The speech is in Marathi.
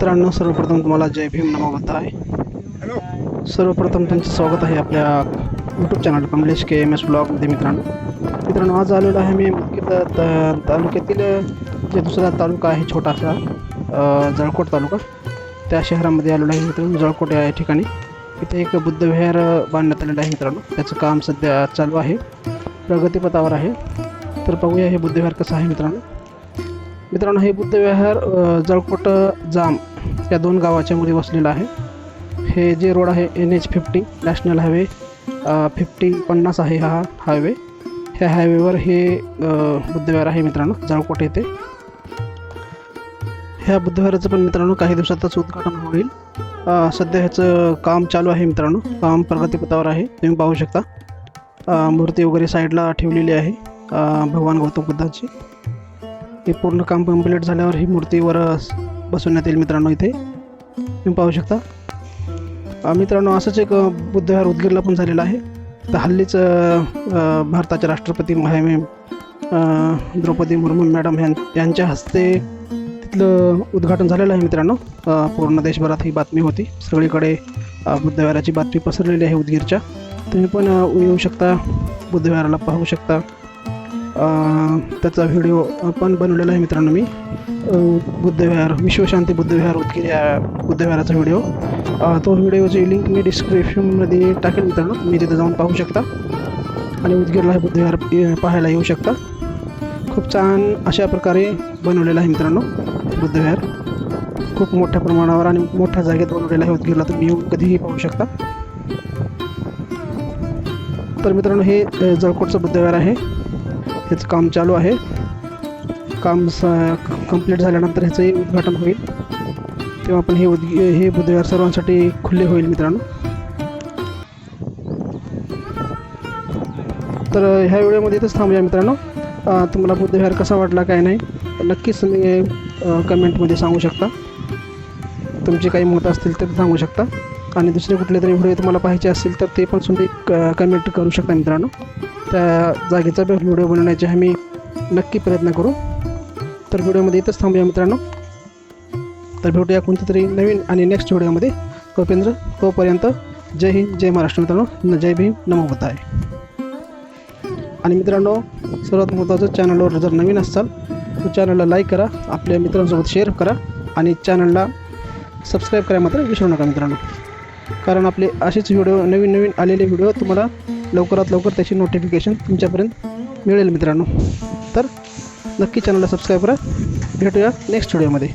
मित्रांनो सर्वप्रथम तुम्हाला जय भीम नमोबद्ध आहे. सर्वप्रथम तुमचं स्वागत आहे आपल्या YouTube channel Kamlesh K M S ब्लॉगमध्ये मित्रांनो. मित्रांनो आज आलेलो आहे मी मुदखेड त- तालुक्यातील जे दुसरा तालुका आहे छोटासा जळकोट तालुका. त्या शहरामध्ये आलेलो आहे मित्रांनो जळकोट या ठिकाणी. इथे एक बुद्धविहार बांधण्यात आलेलं आहे मित्रांनो. त्याचं काम सध्या चालू आहे. प्रगतीपथावर आहे. तर पाहूया हे बुद्धविहार कसं आहे मित्रांनो. मित्रांनो हे बुद्धविहार जळकोट जाम या दोन गावाच्या मध्ये वसलेलं आहे. हे जे रोड आहे N H fifty national highway fifty पन्नास आहे हा हायवे ह्या हायवेवर हे बुद्धविहार आहे मित्रांनो जळकोट येथे. ह्या बुद्धविहाराचं पण मित्रांनो काही दिवसातच उद्घाटन होईल. सध्या ह्याचं काम चालू आहे मित्रांनो काम प्रगतीपथावर आहे तुम्ही पाहू शकता. मूर्ती वगैरे साईडला ठेवलेली आहे भगवान गौतम बुद्धाची. हे पूर्ण काम कंप्लीट झाल्यावर ही मूर्तीवर बसवण्यात येईल मित्रांनो इथे. तुम्ही पाहू शकता. मित्रांनो असंच एक बुद्धविहार उदगीरला पण झालेलं आहे. तर हल्लीच भारताचे राष्ट्रपती महामे द्रौपदी मुर्मू मॅडम यां यांच्या हस्ते तिथलं उद्घाटन झालेलं आहे मित्रांनो. पूर्ण देशभरात ही बातमी होती. सगळीकडे बुद्धविहाराची बातमी पसरलेली आहे उदगीरच्या. तुम्ही पण येऊ शकता. बुद्धविहाराला पाहू शकता. त्याचा व्हिडिओ पण बनवलेला आहे मित्रांनो मी. बुद्धविहार विश्वशांती बुद्धविहार उदगीर या बुद्धविहाराचा व्हिडिओ तो व्हिडिओची लिंक मी डिस्क्रिप्शनमध्ये टाकेल मित्रांनो. तुम्ही तिथे जाऊन पाहू शकता. आणि उदगीरला हे बुद्धविहार पाहायला येऊ शकता. खूप छान अशा प्रकारे बनवलेला आहे मित्रांनो बुद्धविहार. खूप मोठ्या प्रमाणावर आणि मोठ्या जागेत बनवलेला आहे उदगीरला. तुम्ही येऊन कधीही पाहू शकता. तर मित्रांनो हे जळकोटचं बुद्धविहार आहे. ह्याचं काम चालू आहे. काम स कंप्लीट झाल्यानंतर ह्याचंही उद्घाटन होईल. तेव्हा आपण हे उद् हे बुधवार सर्वांसाठी खुले होईल मित्रांनो. तर ह्या व्हिडिओमध्ये इथंच थांबूया मित्रांनो. तुम्हाला बुद्धविहार कसा वाटला काय नाही नक्कीच तुम्ही कमेंटमध्ये सांगू शकता. तुमचे काही मत असतील तर सांगू शकता. आणि दुसरे कुठले तरी व्हिडिओ तुम्हाला पाहिजे असतील तर ते पण तुम्ही क कमेंट करू शकता मित्रांनो. त्या जागेचा व्हिडिओ बनवण्याचे आम्ही नक्की प्रयत्न करू. तर व्हिडिओमध्ये इथंच थांबूया मित्रांनो. तर भेटूया कोणत्या तरी नवीन आणि नेक्स्ट व्हिडिओमध्ये. तोपेंद्र तोपर्यंत जय हिंद जय महाराष्ट्र मित्रांनो. न जय भीम नमो आहे आणि मित्रांनो सर्वात महत्त्वाचं चॅनलवर जर नवीन असाल तर चॅनलला लाईक करा आपल्या मित्रांसोबत शेअर करा आणि चॅनलला सबस्क्राईब करा मात्र विसरू नका मित्रांनो. कारण आपले असेच व्हिडिओ नवीन नवीन आलेले व्हिडिओ तुम्हाला लवकरात लवकर त्याची नोटिफिकेशन तुमच्यापर्यंत मिळेल मित्रांनो. तर नक्की चॅनलला सबस्क्राईब करा. भेटूया नेक्स्ट व्हिडिओमध्ये